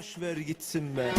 Boş ver gitsin be.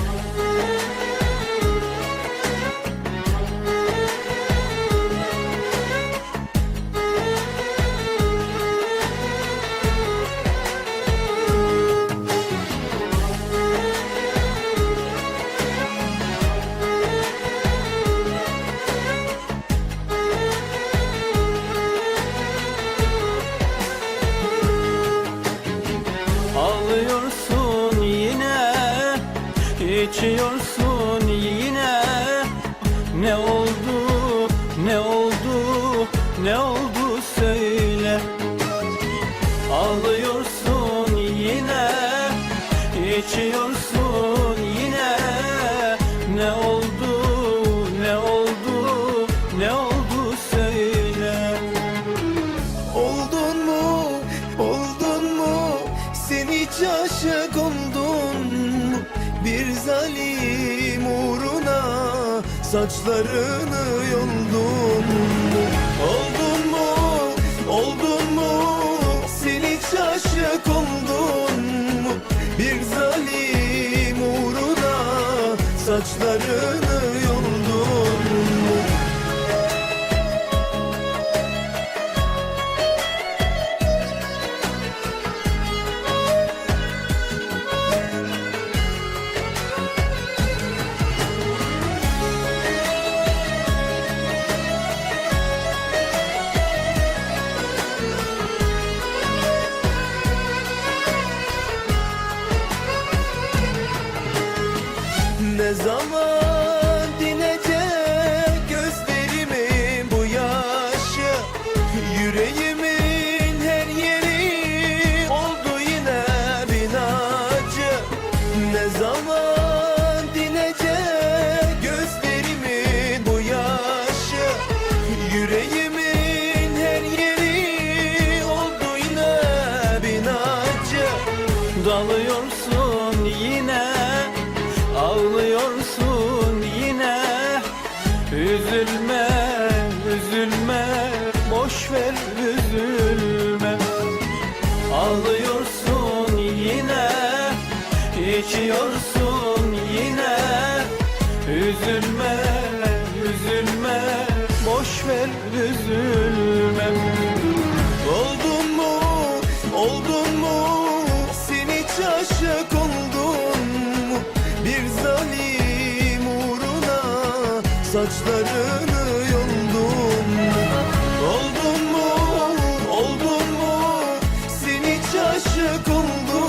İçiyorsun yine Ne oldu ne oldu ne oldu söyle Ağlıyorsun yine içiyorsun yine Ne oldu ne oldu ne oldu söyle Oldun mu, oldun mu? Sen hiç aşık oldun mu? Bir zalim uğruna saçlarını yoldun mu? Oldun mu, oldun mu? Sen hiç aşık oldun mu? Bir zalim uğruna saçlarını yoldun Dalıyorsun yine Ağlıyorsun yine. Üzülme, üzülme Boş ver üzülme. Ağlıyorsun yine içiyorsun yine. Üzülme saçlarını yoldun mu? Oldun mu, oldun mu? Sen hiç aşık oldun mu?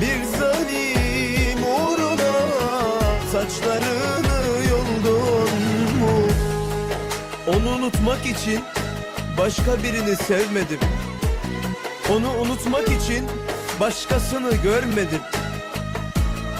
Bir zalim uğruna saçlarını yoldun mu? Onu unutmak için başka birini sevmedim. Onu unutmak için başkasını görmedim.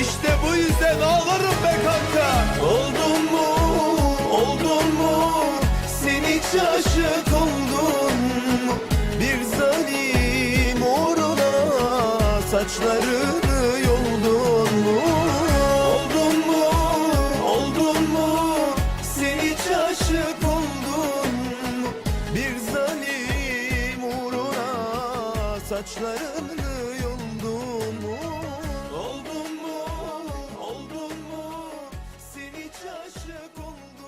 İşte bu yüzden ağlarım be kanka. Oldun mu? Oldun mu? Sen hiç aşık oldun Bir zalim uğruna Saçlarını yoldun mu? Oldun mu? Oldun mu? Sen hiç aşık oldun Bir zalim uğruna Saçlarını aşık oldum.